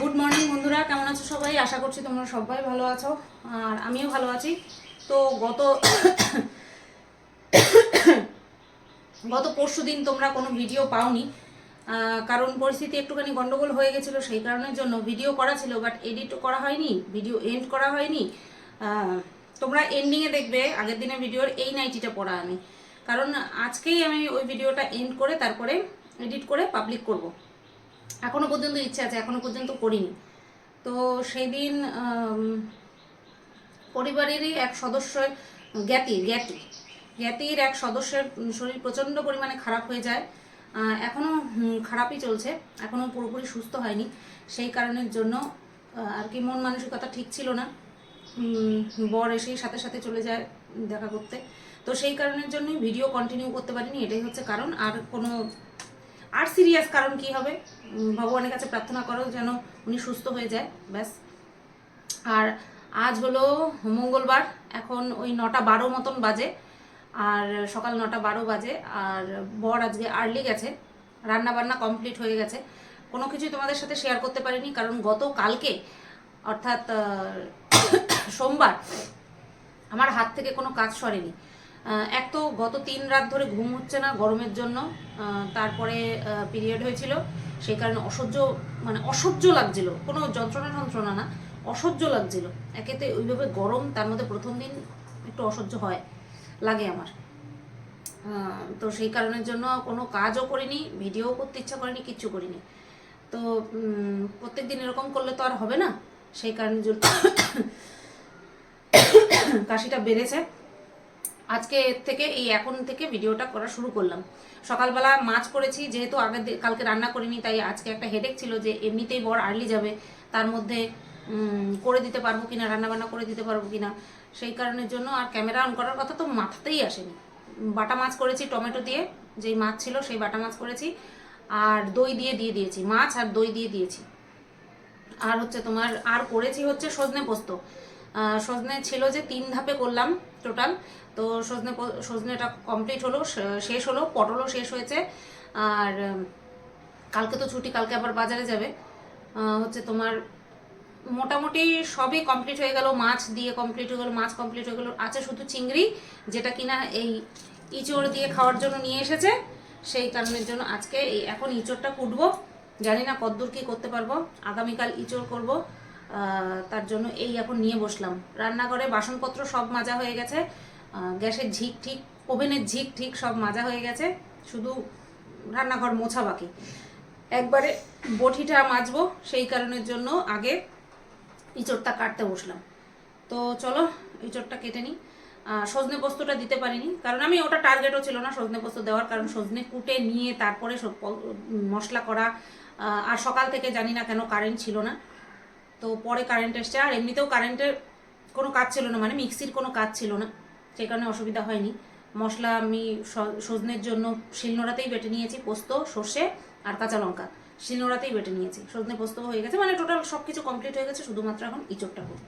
Good morning বন্ধুরা। কেমন আছো সবাই? আশা করছি তোমরা সবাই ভালো আছো, আর আমিও ভালো আছি। তো গত গত পরশু দিন তোমরা কোনো ভিডিও পাওনি কারণ পরিস্থিতি একটুখানি গন্ডগোল হয়ে গেছিল সেই কারণের জন্য ভিডিও করা ছিল বাট এডিট করা হয়নি ভিডিও এন্ড করা হয়নি। তোমরা এন্ডিংয়ে দেখবে, আগের দিনের ভিডিওর এই নাইটিটা পড়া আমি। কারণ আজকেই আমি ওই ভিডিওটা এন্ড করে তারপরে এডিট করে পাবলিক করব। এখনও পর্যন্ত ইচ্ছে আছে এখনও পর্যন্ত করিনি। তো সেই দিন পরিবারেরই এক সদস্যের জ্ঞাতি জ্ঞাতি জ্ঞাতির এক সদস্যের শরীর প্রচণ্ড পরিমাণে খারাপ হয়ে যায়। আহ, এখনও খারাপই চলছে এখনও পুরোপুরি সুস্থ হয়নি। সেই কারণের জন্য আর কি মন মানসিকতা ঠিক ছিল না। বর এসেই সাথে সাথে চলে যায় দেখা করতে। তো সেই কারণের জন্যই ভিডিও কন্টিনিউ করতে পারিনি এটাই হচ্ছে কারণ। আর কোনো আর সিরিয়াস কারণ কি হবে? ভগবানের কাছে প্রার্থনা করো যেন উনি সুস্থ হয়ে যায়, ব্যাস। আর আজ হলো মঙ্গলবার, এখন ওই নটা বারো মতন বাজে, আর সকাল নটা বারো বাজে, আর বর আজকে আর্লি গেছে রান্না বান্না কমপ্লিট হয়ে গেছে। কোনো কিছুই তোমাদের সাথে শেয়ার করতে পারিনি, কারণ গত কালকে, অর্থাৎ সোমবার, আমার হাত থেকে কোনো কাজ সরেনি। এক তো গত তিন রাত ধরে ঘুম হচ্ছে না গরমের জন্য। তারপরে পিরিয়ড হয়েছিল। সেই কারণে অসহ্য মানে অসহ্য লাগছিল। কোনো যন্ত্রণা যন্ত্রণা না, অসহ্য লাগছিল। একেতে ওইভাবে গরম, তার মধ্যে প্রথম দিন একটু অসহ্য হয়, লাগে আমার। তো সেই কারণের জন্য কোনো কাজও করিনি ভিডিও করতে ইচ্ছা করিনি, কিচ্ছু করিনি। তো প্রত্যেক দিন এরকম করলে তো আর হবে না। সেই কারণের জন্য কাশিটা বেড়েছে। আজকে থেকে এই এখন থেকে ভিডিওটা করা শুরু করলাম। সকালবেলা মাছ করেছি, যেহেতু আগের কালকে রান্না করিনি, তাই আজকে একটা হেডেক ছিল যে এমনিতেই বর আর্লি যাবে, তার মধ্যে করে দিতে পারব কিনা রান্না বান্না করে দিতে পারব কিনা, সেই কারণের জন্য আর ক্যামেরা অন করার কথা তো মাথাতেই আসেনি। বাটা মাছ করেছি টমেটো দিয়ে, যেই মাছ ছিল সেই বাটা মাছ করেছি, আর দই দিয়ে দিয়ে দিয়েছি, মাছ আর দই দিয়ে দিয়েছি। আর হচ্ছে তোমার, আর করেছি হচ্ছে সজনে পোস্ত। সজনে ছিল যে তিন ধাপে করলাম টোটাল। তো সজনে সজনেটা কমপ্লিট হলো শেষ হলো, পটলও শেষ হয়েছে। আর কালকে তো ছুটি, কালকে আবার বাজারে যাবে। হচ্ছে তোমার মোটামুটি সবই কমপ্লিট হয়ে গেল, মাছ দিয়ে কমপ্লিট হয়ে গেল, মাছ কমপ্লিট হয়ে গেল। আছে শুধু চিংড়ি, যেটা কিনা এই ইঁচড় দিয়ে খাওয়ার জন্য নিয়ে এসেছে। সেই কারণের জন্য আজকে এই এখন ইঁচড়টা কুটবো। জানি না কদ্দূর কি করতে পারব। আগামীকাল ইঁচড় করব। তার জন্য এই এখন নিয়ে বসলাম। রান্নাঘরে বাসনপত্র সব মাজা হয়ে গেছে। গ্যাসের ঝিক ঠিক, ওভেনের ঝিক ঠিক সব মাজা হয়ে গেছে। শুধু রান্নাঘর মোছা বাকি। একবারে বটিটা মাজবো, সেই কারণের জন্য আগে ইঁচড়টা কাটতে বসলাম। তো চলো, ইঁচড়টা কেটে নিই। সজনে পোস্তটা দিতে পারিনি, কারণ আমি ওটা টার্গেটও ছিল না সজনে পোস্ত দেওয়ার, কারণ সজনে কুটে নিয়ে তারপরে মশলা করা আর সকাল থেকে জানি না কেন কারেন্ট ছিল না। তো পরে কারেন্ট এসছে, আর এমনিতেও কারেন্টের কোনো কাজ ছিল না মানে মিক্সির কোনো কাজ ছিল না সেই কারণে অসুবিধা হয়নি। মশলা আমি সজনের জন্য শিলনোড়াতেই বেটে নিয়েছি, পোস্ত, সর্ষে আর কাঁচা লঙ্কা। শিলনোড়াতেই বেটে নিয়েছি, সজনে পোস্ত হয়ে গেছে মানে টোটাল সব কিছু কমপ্লিট হয়ে গেছে, শুধুমাত্র এখন ইচোরটা করব।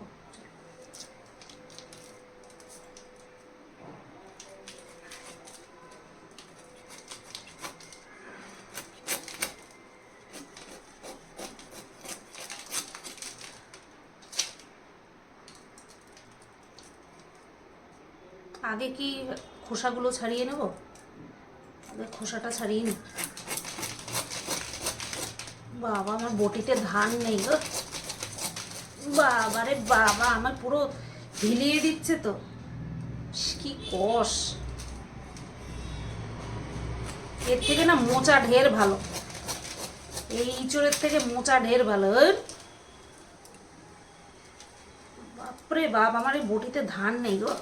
কি খোসাগুলো ছাড়িয়ে নেব? খোসাটা ছাড়িয়ে নি। বাবা, আমার বটিতে ধান নেই গো। বাবা রে বাবা, আমার পুরো হিলিয়ে দিচ্ছে তো। কি কষ। এর থেকে না মোচা ঢের ভালো। এই ইঁচড়ের থেকে মোচা ঢের ভালো এর। বাপরে বাপ, আমার এই বটিতে ধান নেই গো।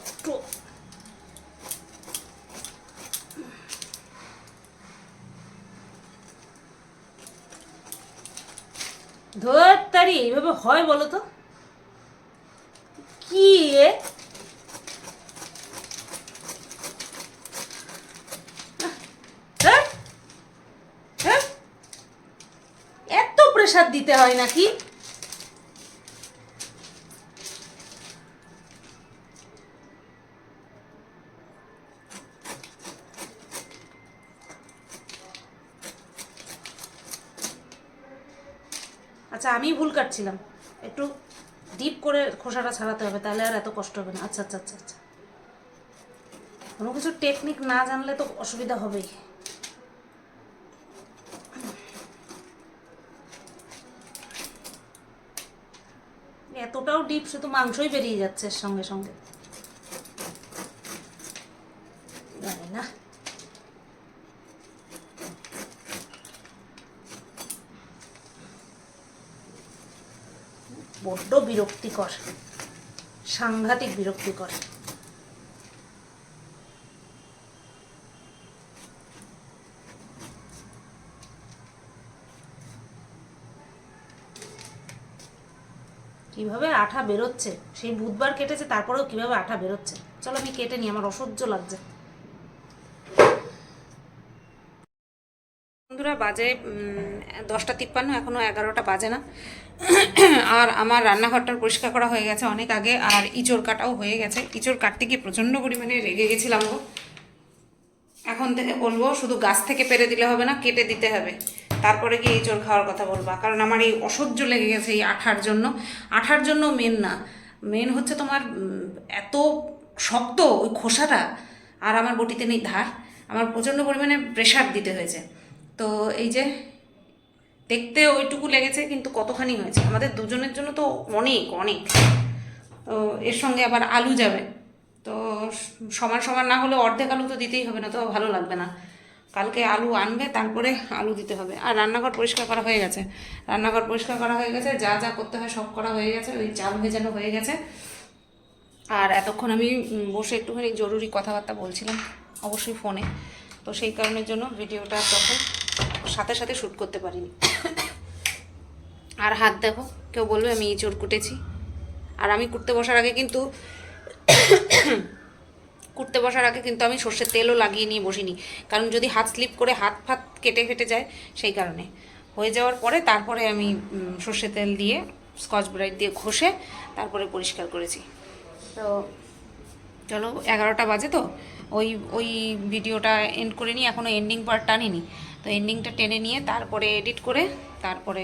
একটু ধর তারি এইভাবে হয় বলো তো কি এ? এত প্রেশার দিতে হয় নাকি? আচ্ছা আমি ভুল কাটছিলাম। একটু ডিপ করে খোসাটা ছাড়াতে হবে, তাহলে আর এত কষ্ট হবে না। আচ্ছা আচ্ছা আচ্ছা আচ্ছা। কোনো কিছু টেকনিক না জানলে তো অসুবিধা হবেই। এতটাও ডিপ শুধু মাংসই বেরিয়ে যাচ্ছে সঙ্গে সঙ্গে জানি না বড্ড বিরক্তিকর, সাংঘাতিক বিরক্তিকর। কীভাবে আঠা বেরোচ্ছে? সেই বুধবার কেটেছে, তারপরেও কীভাবে আঠা বেরোচ্ছে? চলো আমি কেটে নিই, আমার অসহ্য লাগছে। বন্ধুরা, বাজে দশটা তিপ্পান্ন এখনও এগারোটা বাজে না। আর আমার রান্নাঘরটা পরিষ্কার করা হয়ে গেছে অনেক আগে, আর ইঁচড় কাটাও হয়ে গেছে। ইঁচড় কাটতে গিয়ে প্রচণ্ড পরিমাণে রেগে গেছিলাম গো। এখন থেকে বলব, শুধু গাছ থেকে পেরে দিলে হবে না, কেটে দিতে হবে। তারপরে গিয়ে ইঁচড় খাওয়ার কথা বলবা। কারণ আমার এই অসহ্য লেগে গেছে এই আঠার জন্য। আঠার জন্য মেন না। মেন হচ্ছে তোমার এত শক্ত ওই খোসাটা। আর আমার বটিতে নেই ধার। আমার প্রচণ্ড পরিমাণে প্রেশার দিতে হয়েছে। তো এই যে দেখতে ওইটুকু লেগেছে, কিন্তু কতখানি হয়েছে? আমাদের দুজনের জন্য তো অনেক অনেক। তো এর সঙ্গে আবার আলু যাবে। তো সমান সমান না হলে অর্ধেক আলু তো দিতেই হবে, না তো ভালো লাগবে না। কালকে আলু আনবে, তারপরে আলু দিতে হবে। আর রান্নাঘর পরিষ্কার করা হয়ে গেছে। রান্নাঘর পরিষ্কার করা হয়ে গেছে, যা যা করতে হয় সব করা হয়ে গেছে, ওই চাল ভেজানো হয়ে গেছে। আর এতক্ষণ আমি বসে একটুখানি জরুরি কথাবার্তা বলছিলাম, অবশ্যই ফোনে। তো সেই কারণের জন্য ভিডিওটা তখন সাথে সাথে শ্যুট করতে পারিনি। আর হাত দেখো, কেউ বলবে আমি ইঁচড় কুটেছি। আর আমি কুটতে বসার আগে কিন্তু কুটতে বসার আগে কিন্তু আমি সর্ষের তেলও লাগিয়ে নিয়ে বসিনি। কারণ যদি হাত স্লিপ করে হাত ফাত কেটে ফেটে যায়, সেই কারণে। হয়ে যাওয়ার পরে তারপরে আমি সর্ষের তেল দিয়ে স্কচ ব্রাইট দিয়ে ঘষে তারপরে পরিষ্কার করেছি। তো চলো, এগারোটা বাজে তো। ওই ওই ভিডিওটা এন্ড করে নিয়ে এখনও এন্ডিং পার্ট টানিনি। তো এন্ডিংটা টেনে নিয়ে তারপরে এডিট করে তারপরে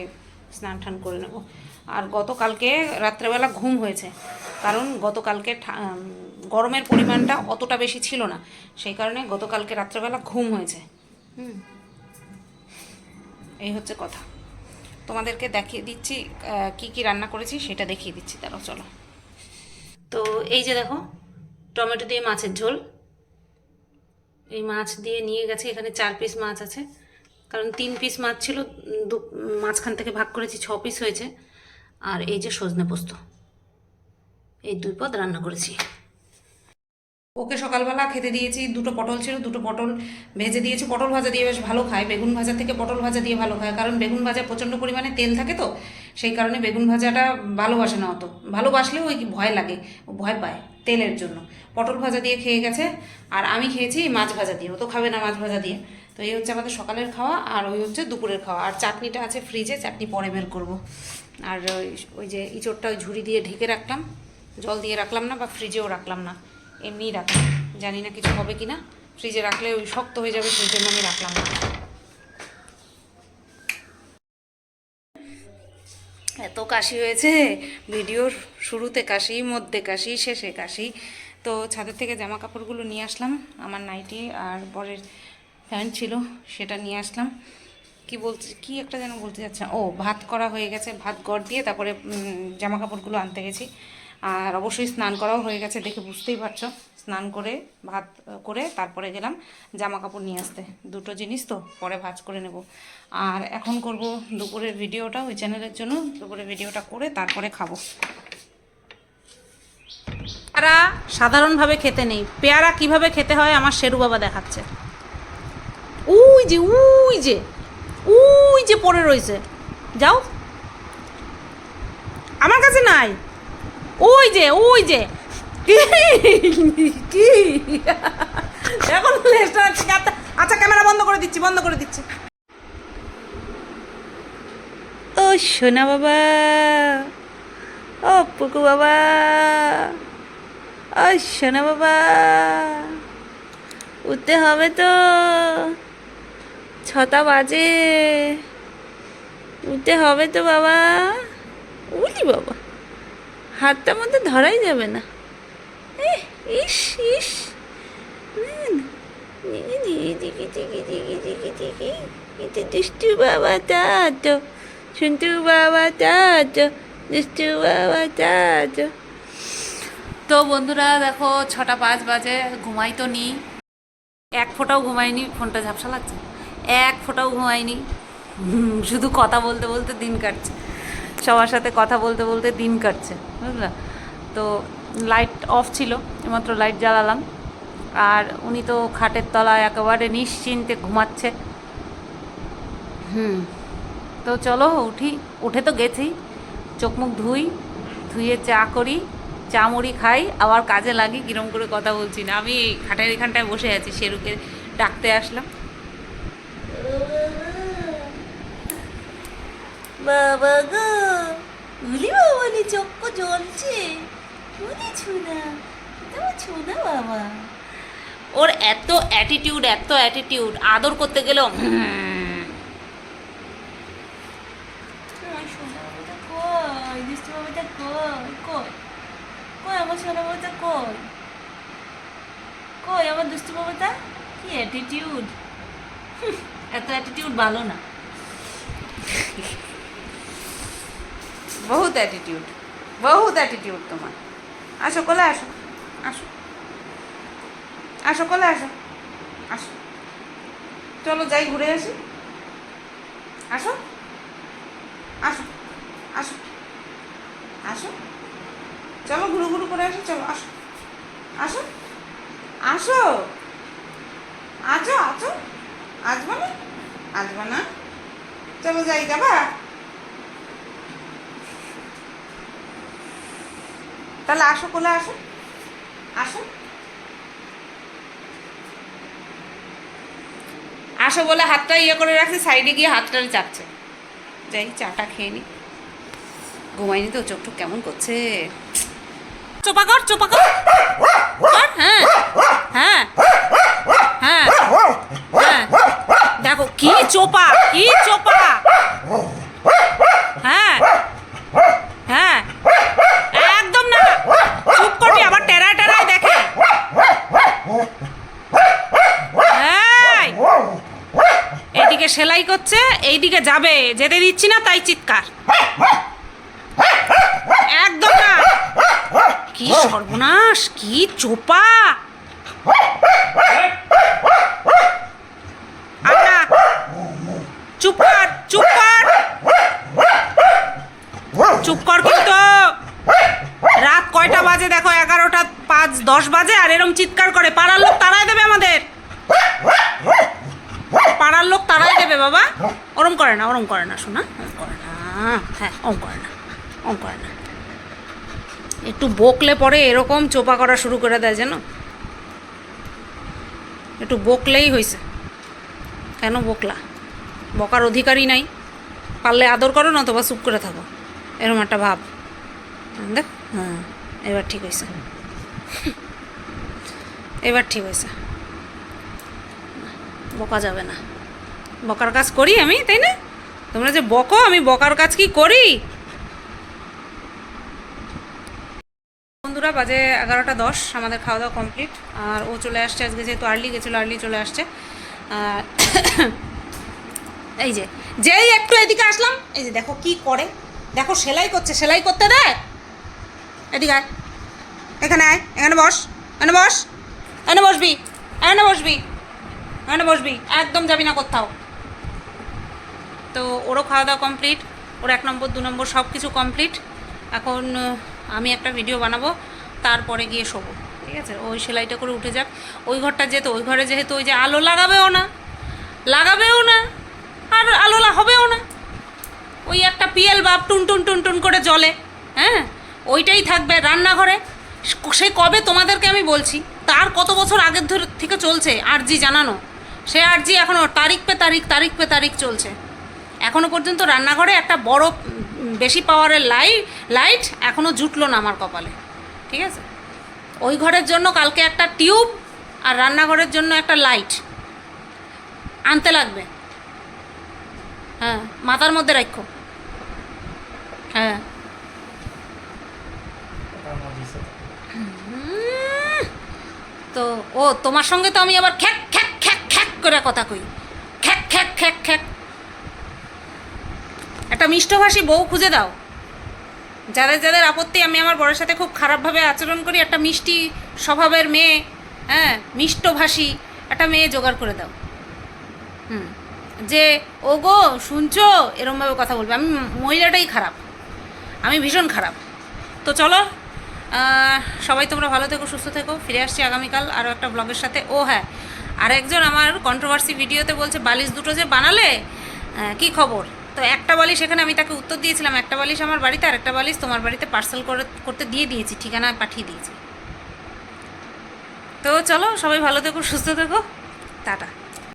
স্নান টান করে নেব। আর গতকালকে রাত্রেবেলা ঘুম হয়েছে। কারণ গতকালকে গরমের পরিমাণটা অতটা বেশি ছিল না। সেই কারণে গতকালকে রাত্রেবেলা ঘুম হয়েছে। হুম। এই হচ্ছে কথা। তোমাদেরকে দেখিয়ে দিচ্ছি কি কি রান্না করেছি, সেটা দেখিয়ে দিচ্ছি। তারও চলো। তো এই যে দেখো, টমেটো দিয়ে মাছের ঝোল। এই মাছ দিয়ে নিয়ে গেছে, এখানে চার পিস মাছ আছে। কারণ তিন পিস মাছ ছিল দু, মাঝখান থেকে ভাগ করেছি, ছ পিস হয়েছে। আর এই যে সজনে পোস্ত, এই দুই পদ রান্না করেছি। ওকে সকালবেলা খেতে দিয়েছি দুটো পটল ছিল, দুটো পটল ভেজে দিয়েছি, পটল ভাজা দিয়ে বেশ ভালো খায়। বেগুন ভাজা থেকে পটল ভাজা দিয়ে ভালো খায়, কারণ বেগুন ভাজা প্রচণ্ড পরিমাণে তেল থাকে তো, সেই কারণে বেগুন ভাজাটা ভালোবাসে না অত। ভালোবাসলেও ওই ভয় লাগে ভয় পায় তেলের জন্য। পটল ভাজা দিয়ে খেয়ে গেছে, আর আমি খেয়েছি মাছ ভাজা দিয়ে, ও তো খাবে না মাছ ভাজা দিয়ে। তো এই হচ্ছে আমাদের সকালের খাওয়া আর ওই হচ্ছে দুপুরের খাওয়া। আর চাটনিটা আছে ফ্রিজে চাটনি পরে বের করব। আর ওই যে ইঁচড়টা ওই ঝুড়ি দিয়ে ঢেকে রাখলাম। জল দিয়ে রাখলাম না বা ফ্রিজেও রাখলাম না, এমনিই রাখলাম। জানি না কিছু হবে কি না ফ্রিজে রাখলে ওই শক্ত হয়ে যাবে, সেই জন্য আমি রাখলাম না। এত কাশি হয়েছে। ভিডিওর শুরুতে কাশি, মধ্যে কাশি, শেষে কাশি। তো ছাদের থেকে জামা কাপড়গুলো নিয়ে আসলাম, আমার নাইটি আর বরের প্যান্ট ছিল, সেটা নিয়ে আসলাম। কি বলছে কি একটা যেন বলতে যাচ্ছে ও, ভাত করা হয়ে গেছে, ভাত গড় দিয়ে তারপরে জামা কাপড়গুলো আনতে গেছি। আর অবশ্যই স্নান করাও হয়ে গেছে, দেখে বুঝতেই পারছ। স্নান করে, ভাত করে তারপরে গেলাম জামা কাপড় নিয়ে আসতে। দুটো জিনিস তো, পরে ভাজ করে নেব। আর এখন করব দুপুরের ভিডিওটা, ওই চ্যানেলের জন্য দুপুরের ভিডিওটা করে তারপরে খাব। পেয়ারা সাধারণভাবে খেতে নেই। পেয়ারা কীভাবে খেতে হয়, আমার শেরু বাবা দেখাচ্ছে। উই যে উই যে উই যে পড়ে রয়েছে। যাও। আমার কাছে নাই। ওই যে ওই যে। কি? কি? এখন আচ্ছা- আচ্ছা ক্যামেরা বন্ধ করে দিচ্ছি, বন্ধ করে দিচ্ছি। ও, সোনা বাবা। ও, পুকু বাবা। ও, সোনা বাবা। উঠতে হবে তো। ছটা বাজে। উঠতে হবে তো বাবা। উঠি বাবা। হাতটা মধ্যে ধরাই যাবে না। ইস ইস। বাবা বাবা বাবা তো বন্ধুরা, দেখো, ছটা পাঁচ বাজে। ঘুমাই তো নি। এক ফোঁটাও ঘুমাইনি, ফোনটা ঝাপসা লাগছে। এক ফোঁটাও ঘুমাইনি হুম, শুধু কথা বলতে বলতে দিন কাটছে। সবার সাথে কথা বলতে বলতে দিন কাটছে বুঝলা? তো লাইট অফ ছিল এইমাত্র লাইট জ্বালালাম। আর উনি তো খাটের তলায় একেবারে নিশ্চিন্তে ঘুমাচ্ছে। হুম তো চলো উঠি উঠে তো গেছি। চোখ মুখ ধুই ধুয়ে চা করি চা মুড়ি খাই আবার কাজে লাগি কিরম করে কথা বলছি না। আমি খাটের এখানটায় বসে আছি শেরুকে ডাকতে আসলাম। বাবা গো উলি বাবা নি চক্ক জ্বলছে উলি ছুনা তোমার ছুনা বাবা ওর এত অ্যাটিটিউড এত অ্যাটিটিউড আদর করতে গেলেও কই আমার কই? দুষ্টু বাবাটা কি অ্যাটিটিউড এত অ্যাটিটিউড ভালো না। বহুত অ্যাটিটিউড বহুত অ্যাটিটিউড তোমার। আসো, কোলে আসো আসো। আসো, কোলে আসো আসো। চলো যাই ঘুরে আসি। আসো আসো আসো আসো। চলো ঘুরু ঘুরু করে আসো, চলো আসো। আসো আসো। আছো আছো আসবা না? আসবা না? চলো যাই, যাবা? তাহলে আসো কোলে আসো। আসো। আসো বলে হাতটা ইয়ে করে রাখছি, সাইডে গিয়ে হাতটা চাপছে। যাই, চাটা খেয়ে নি। ঘুমাইনি তো, চোখ টোক কেমন করছে? চোপা কর চোপা কর হ্যাঁ। হ্যাঁ। হ্যাঁ। হ্যাঁ। দেখো, কি চোপা কি চোপা হ্যাঁ হ্যাঁ একদম না চুপ করবি আবার টেরা টেরায় দেখে এই, এদিকে সেলাই করছে, এইদিকে যাবে। যেতে দিচ্ছি না, তাই চিৎকার। একদম না। কি সর্বনাশ, কি চোপা। চুপ কর চুপ কর। কিন্তু। রাত কয়টা বাজে দেখো? এগারোটা পাঁচ, দশ বাজে, আর এরম চিৎকার করে। পাড়ার লোক তারাই দেবে আমাদের পাড়ার লোক তারাই দেবে বাবা ওরম করে না ওরম করে না, শোনা ওরম করে না হ্যাঁ ওরম করে না ওরম করে না। একটু বকলে পরে এরকম চোপা করা শুরু করে দেয় যেন একটু বকলেই হয়েছে কেন বকলা? বকার অধিকারই নাই। পারলে আদর করো না তো বা চুপ করে থাকো। এরকম একটা ভাব। দেখ হ্যাঁ এবার ঠিক হয়েছে এবার ঠিক হয়েছে বকা যাবে না। বকার কাজ করি আমি, তাই না? তোমরা যে বকো, আমি বকার কাজ কি করি? বন্ধুরা, বাজে এগারোটা দশ, আমাদের খাওয়া দাওয়া কমপ্লিট। আর ও চলে আসছে আজকে, যেহেতু আর্লি গেছিল, আর্লি চলে আসছে। আর এই যে, যেই একটু এদিকে আসলাম, এই যে দেখো কি করে। দেখো সেলাই করছে, সেলাই করতে দেয় এদিকে আয়। এখানে আয়, এখানে বস এখানে বস, এখানে বসবি এখানে বসবি এখানে বসবি। একদম যাবি না কোথাও। তো ওরও খাওয়া দাওয়া কমপ্লিট ওর এক নম্বর, দু নম্বর সব কিছু কমপ্লিট এখন আমি একটা ভিডিও বানাবো, তারপরে গিয়ে শোবো, ঠিক আছে? ওই সেলাইটা করে উঠে যাক। ওই ঘরটা যেহেতু, ওই ঘরে যেহেতু ওই যে আলো লাগাবেও না লাগাবেও না, আর আলো হবেও না। ওই একটা পিএল বাপ টুন টুন টুন টুন করে জলে হ্যাঁ? ওইটাই থাকবে রান্নাঘরে। সে কবে তোমাদেরকে আমি বলছি, তার কত বছর আগের ধরে থেকে চলছে, আরজি জানানো। সে আরজি এখনও তারিখ পে তারিখ তারিখ পে তারিখ চলছে। এখনও পর্যন্ত রান্নাঘরে একটা বড় বেশি পাওয়ারের লাইট লাইট এখনও জুটলো না আমার কপালে। ঠিক আছে? ওই ঘরের জন্য কালকে একটা টিউব আর রান্নাঘরের জন্য একটা লাইট। আনতে লাগবে। হ্যাঁ মাথার মধ্যে রাখো। হ্যাঁ। তো, ও, তোমার সঙ্গে তো আমি আবার খ্যাক খ্যাক খ্যাক খ্যাক করে কথা কই। খ্যাক খ্যাক খ্যাক খ্যাক। একটা মিষ্টভাষী বউ খুঁজে দাও। যাদের যাদের আপত্তি আমি আমার বরের সাথে খুব খারাপভাবে আচরণ করি, একটা মিষ্টি স্বভাবের মেয়ে হ্যাঁ মিষ্টভাষী, একটা মেয়ে জোগাড় করে দাও। হুম, যে ও গো শুনছো? এরমভাবে কথা বলবে। আমি মহিলাটাই খারাপ। আমি ভীষণ খারাপ। তো চলো সবাই তোমরা ভালো থেকো, সুস্থ থেকো। ফিরে আসছি আগামীকাল আরও একটা ব্লগের সাথে। ও হ্যাঁ আর একজন আমার কন্ট্রোভার্সি ভিডিওতে বলছে, বালিশ দুটো যে বানালে? কি খবর? তো একটা বালিশ এখানে আমি তাকে উত্তর দিয়েছিলাম, একটা বালিশ আমার বাড়িতে আর একটা বালিশ তোমার বাড়িতে পার্সেল করে করতে দিয়ে দিয়েছি, ঠিকানা পাঠিয়ে দিয়েছি। তো চলো সবাই ভালো থেকো, সুস্থ থেকো। টাটা।